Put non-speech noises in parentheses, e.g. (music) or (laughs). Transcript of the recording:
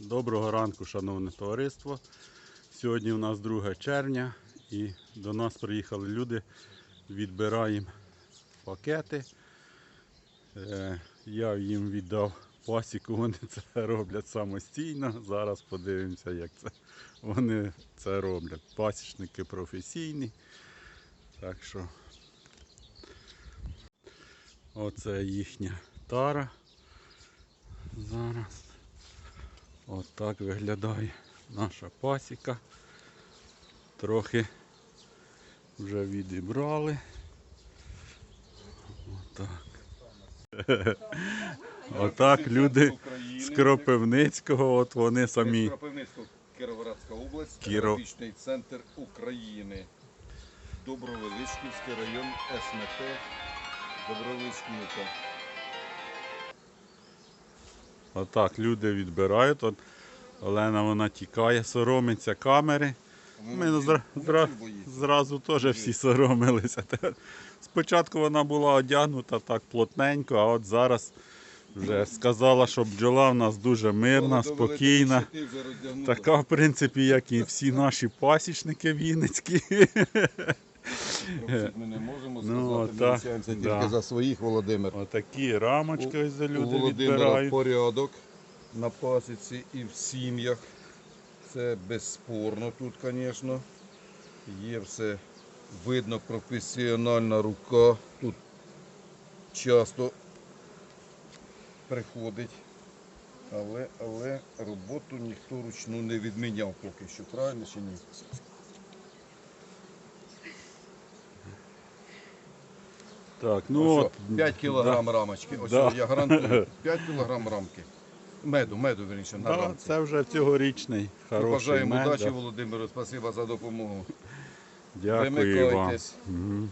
Доброго ранку, шановне товариство. Сьогодні у нас 2 червня і до нас приїхали люди. Відбираємо пакети. Е, Я їм віддав пасіку, вони це роблять самостійно. Зараз подивимося, як це вони це роблять. Пасічники професійні. Так що оце їхня тара. Зараз. От так виглядає наша пасіка. Трохи вже відібрали. Отак. (laughs) Отак люди з Кропивницького, от вони самі. Кропивницького, Кіровоградська область, Кіро- центр України. Добровеличківський район СМТ Добровеличківка. Отак люди відбирають. От Олена вона тікає, соромиться камери. Ми ну, зра- зра- зразу теж всі соромилися. Спочатку вона була одягнута так плотненько, а от зараз вже сказала, що бджола в нас дуже мирна, спокійна. Така, в принципі, як і всі наші пасічники вінницькі. Ми не можемо Ну, сказати, ми лишаємося тільки да. за своїх Володимир. Отакі рамочки ось У люди Володимира відбирають. порядок на пасіці і в сім'ях. Це безспорно тут, звісно. Є все видно, професіональна рука. Тут часто приходить. Але, але роботу ніхто ручну не відміняв поки що, правильно чи ні? Так, ну Ось от, 5 кілограм рамочки. Ось Да. я гарантую. (laughs) 5 кілограм рамки. Меду, меду, верніше, на да, рамці. це вже цьогорічний хороший Бажаємо мед. удачі, да. Володимиру. Спасибо за допомогу. Дякую вам. Вимикайтесь. Мгм.